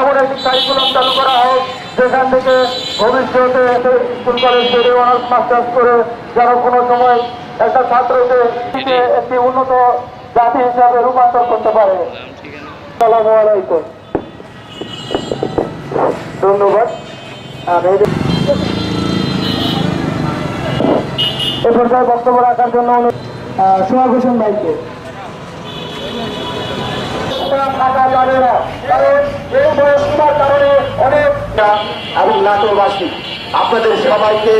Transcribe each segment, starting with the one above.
এমন একটি কারিকুলাম চালু করা হোক যেখান থেকে ভবিষ্যতে স্কুল কলেজ থেকে অনার্স মাস্টার্স করে যেন কোনো সময় একটা ছাত্রকে একটি উন্নত জাতি হিসাবে রূপান্তর করতে পারে। আসসালামু আলাইকুম। ধন্যবাদ। আর এ পর্যায়ে বক্তব্য রাখার জন্য সোহাগ হোসেন ভাইকে থাকা যাবে না, কারণ এই বয়স্কতার কারণে অনেক এবং নাটোরবাসী। আপনাদের সবাইকে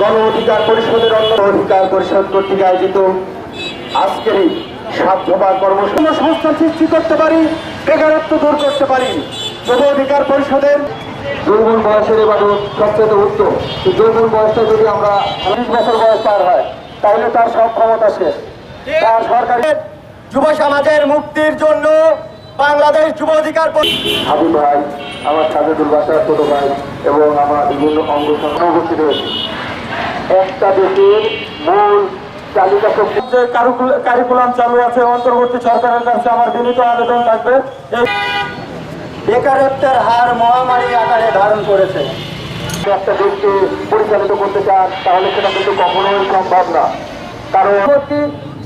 গণ অধিকার পরিষদের অন্য অধিকার পরিষদ কর্তৃক আয়োজিত আজকের এই সাধ্যবার কর্মসূচি। সংস্থান সৃষ্টি করতে পারি, বেকারত্ব দূর করতে পারি, যুব অধিকার পরিষদের। যৌবন বয়সের ইবাদত সবচেয়ে উত্তম। যৌবন বয়সটা যদি আমরা বিশ বছর বয়স পার হয়, তাহলে তার সব ক্ষমতা শেষ। তার সরকারি যুব সমাজের মুক্তির জন্য বাংলাদেশ যুব অধিকার হাবিব ভাই আমার সাজেদুল বাসার ছোট ভাই এবং আমার বিভিন্ন অঙ্গ উপস্থিত হয়েছে। একটা দেশের মূল তালিকা শক্তি- যে কারিকুলাম চালু আছে অন্তর্বর্তী সরকারের কাছে আমার বিনীত আবেদন থাকবে। বেকারত্বের হার মহামারী আকারে ধারণ করেছে। একটা দেশকে পরিচালিত করতে চান তাহলে সেটা কিন্তু কখনোই সম্ভব না। কারণ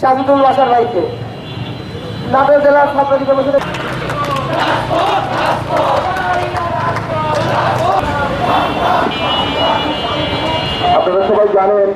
সাজিদুল বাসার ভাইকে নাটোর জেলা ছাত্র দিবসের আপনারা সবাই জানেন